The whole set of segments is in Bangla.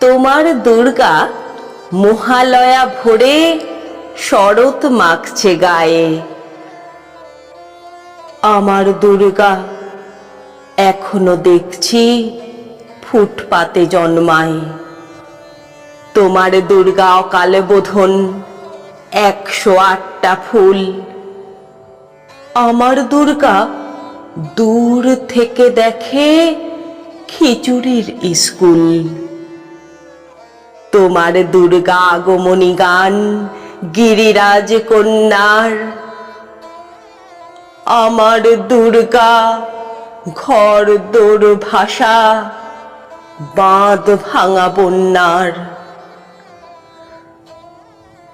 তোমার দুর্গা মহালয়া ভোরে শরৎ মাখছে গায়ে। আমার দুর্গা, এখনও দেখছি ফুটপাতে জন্মায়। তোমার দুর্গা অকালে বোধন একশো আটটা ফুল। আমার দুর্গা দূর থেকে দেখে খিচুড়ির স্কুল। তোমার দুর্গা আগমনী গান, গিরিরাজ কন্যার। আমার দুর্গা ঘর দোর ভাষা, বাঁধ ভাঙা বন্যার।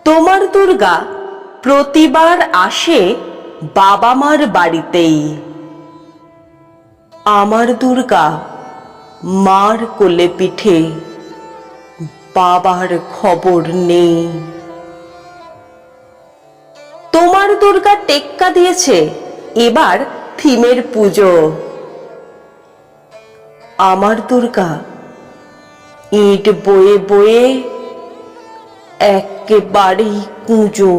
তোমার দুর্গা প্রতিবার আসে বাবা মার বাড়িতেই। আমার দুর্গা মার কোলে পিঠে বাবার খবর নেই। তোমার দুর্গা টেক্কা দিয়েছে, এবার থিমের পুজো। আমার দুর্গা, ইট বয়ে বয়ে একেবারেই কুঁজো।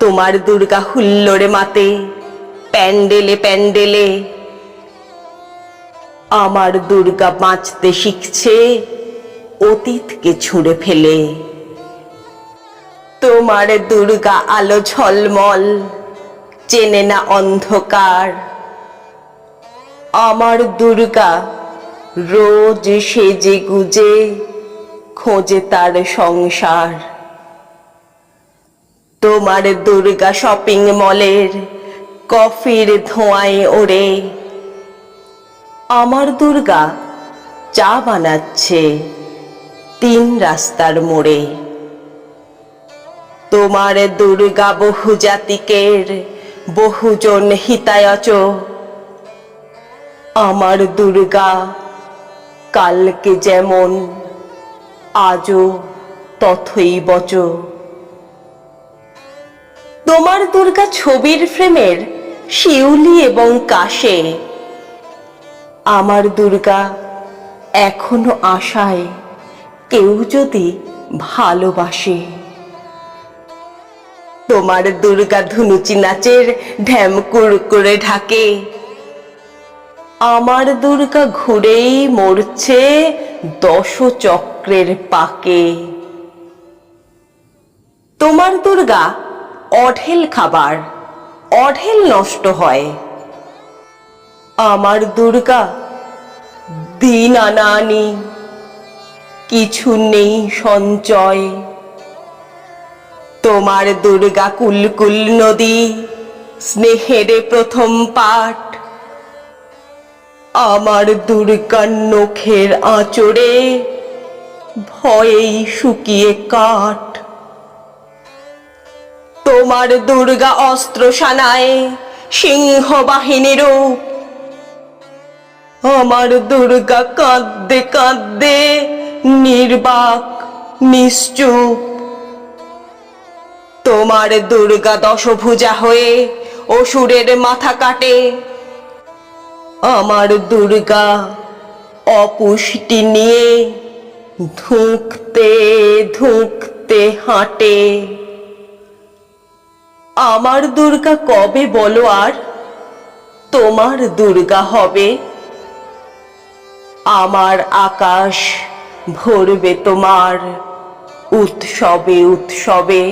তোমার দুর্গা হুল্লোড়ে মাতে, প্যান্ডেলে প্যান্ডেলে। আমার দুর্গা বাঁচতে শিখছে অতীতকে ছুঁড়ে ফেলে। তোমার দুর্গা আলো ঝলমল, চেনে না অন্ধকার। আমার দুর্গা রোজ সেজে গুজে, খোঁজে তার সংসার। তোমার দুর্গা শপিং মলের কফির ধোঁয়ায় ওড়ে। আমার দুর্গা চা বানাচ্ছে। তিন রাস্তার মোড়ে। তোমার দুর্গা বহু জাতিকের বহুজন হিতায়চ। আমার দুর্গা, কালকে যেমন, আজও তথই বচ। তোমার দুর্গা ছবির ফ্রেমের শিউলি এবং কাশে। আমার দুর্গা এখনও আশায়। কেউ যদি ভালোবাসে। তোমার দুর্গা ধুনুচি নাচের ঢ্যামকুর করে ঢাকে। আমার দুর্গা ঘুরেই মরছে দশ চক্রের পাকে। তোমার দুর্গা অঢেল খাবার, অঢেল নষ্ট হয়। আমার দুর্গা দিন আনানি কিছু নেই সঞ্চয়। তোমার দুর্গা কুলকুল নদী, স্নেহের প্রথম পাঠ। আমার দুর্গার নখের আঁচড়ে ভয়েই শুকিয়ে কাঠ। তোমার দুর্গা অস্ত্র সানায় সিংহ বাহিনী রূপ। আমার দুর্গা কাঁদতে কাঁদতে নির্বাক, নিশ্চুপ। তোমার দুর্গা দশভুজা হয়ে অসুরের মাথা কাটে। আমার দুর্গা অপুষ্টি নিয়ে ধুঁকতে ধুঁকতে হাঁটে। আমার দুর্গা কবে বলো আর? তোমার দুর্গা হবে আমার আকাশ। ভরবে তোমার উৎসবে উৎসবে।